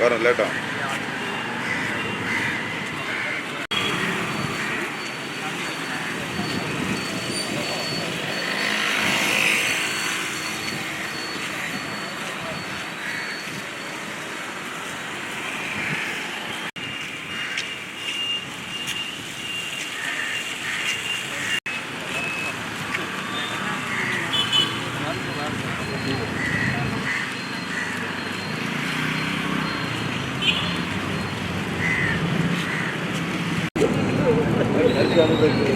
വേറെ കേട്ടോ. আমাদেরকে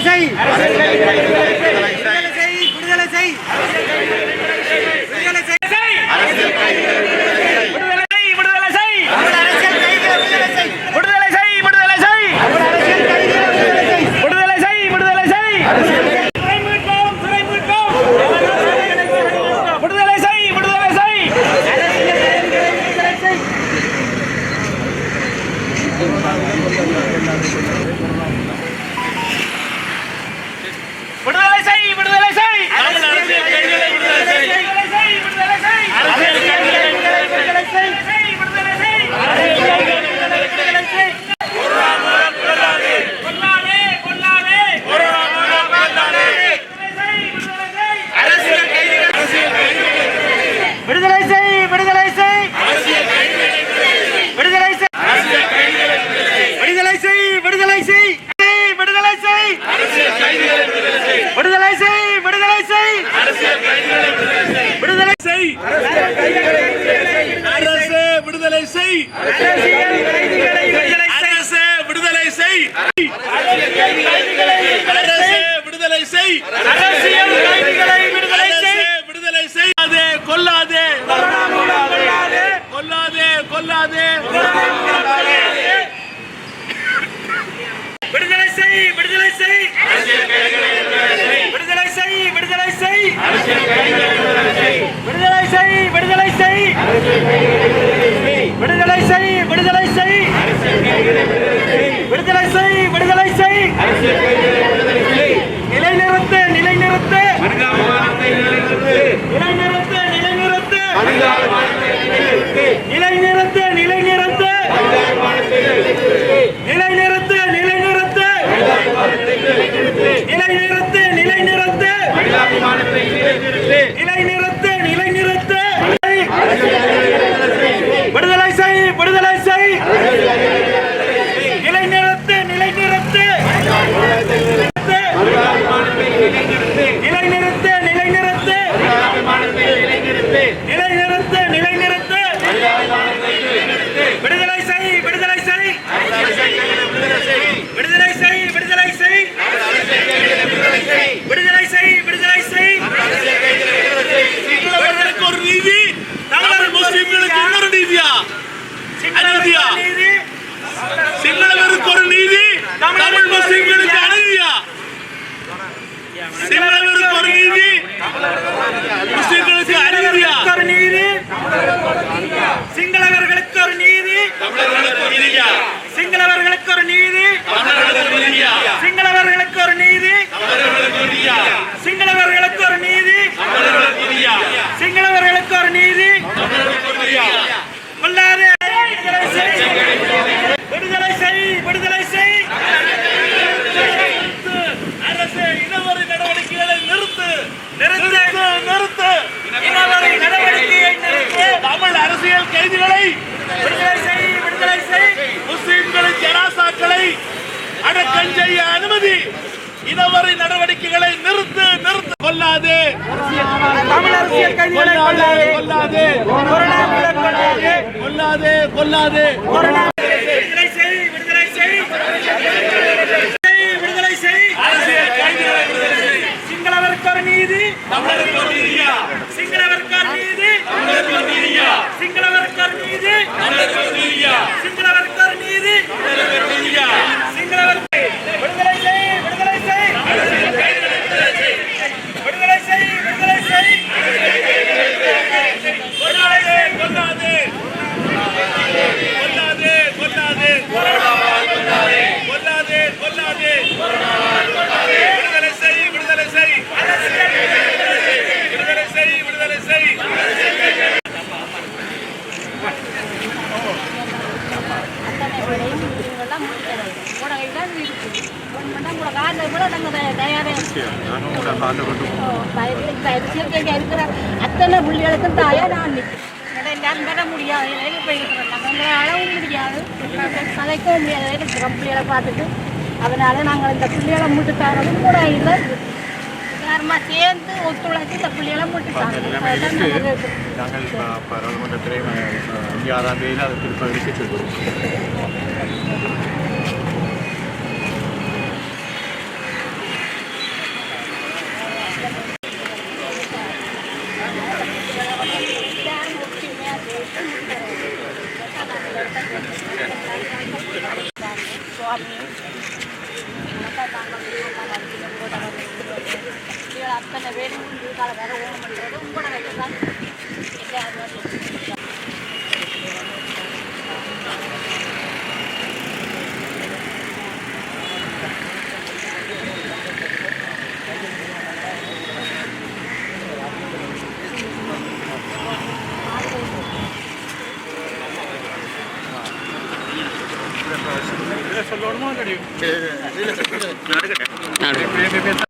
விடுதலை செய் விடுதலை செய் விடுதலை செய் விடுதலை செய் விடுதலை அரசியல் அரசு விடுதலை செய் அரசு விடுதலை செய் அரசியல் கைதிகளை விடுதலை அரசு செய் விடுதலை செய்யாதே கொல்லாதே கொல்லாதே கொல்லாதே விடுதலை செய் விடுதலை செய் விடுதலை செய் விடுதலை செய். விடுதலை செய் விடுதலை செய் விடுதலை செய் விடுதலை செய் விடுதலை செய் விடுதலை செய் நிலைநிறுத்து நிலைநிறுத்து நிலைநிறுத்து நிலைநிறுத்து நிலைநிறுத்து நிலைநிறுத்து. நிலைநிறுத்து நிலைநிறுத்து. நிலைநிறுத்து நிலைநிறுத்து. நிலைநிறுத்து நிலைநிறுத்து. விடுதலை செய் விடுதலை செய். நிலைநிறுத்து நிலைநிறுத்து. நிலைநிறுத்து நிலைநிறுத்து. நிலைநிறுத்து நிலைநிறுத்து விடுதலை செய் விடுதலை செய் விடுதலை செய் விடுதலை செய் விடுதலை செய் விடுதலை செய் தமிழர்களுக்கு ஒரு நீதி தமிழ் முஸ்லிம்களுக்கு இன்னொரு நீதியா அநீதியா நீதி சிங்களவருக்கு ஒரு நீதி தமிழ் முஸ்லிம்களுக்கு அநீதியா சிங்களவருக்கு ஒரு நீதி முஸ்லிம்களுக்கு அநீதியா ஒரு நீதி. சிங்களவர்களுக்கு ஒரு நீதி. தமிழர்களுக்கு ஒரு நீதியா போராட்டம் செய்ய அனுமதி. இதுவரை நடவடிக்கைகளை நிறுத்து நிறுத்து கொள்ளாது. கொள்ளாது கொள்ளாது. விடுதலை செய் சிங்களவருக்கு நீதி. தமிழக அத்தனை புள்ளிகளுக்கும் தாயா நான் நிற்கிறேன் முடியாது வேலைக்கு அளவும் முடியாது கதைக்கவும் முடியாது இருக்கிறோம் பிள்ளைகளை பார்த்துட்டு அதனால நாங்கள் இந்த பிள்ளைகளை மூட்டு தரதும் கூட இல்லை எல்லாருமா சேர்ந்து ஒத்துழைச்சு இந்த பிள்ளைகளை மூட்டு நாங்கள் பாராளுமன்றத்திலே அஹ், அஞ்சு ஆறாம் தேதியில் அதை திருப்ப எடுத்து செல்வோம் அத்தனை பேரும் கால வேற ஓணம் பண்ணுறது உங்களோட Mario. Sí, sí, sí.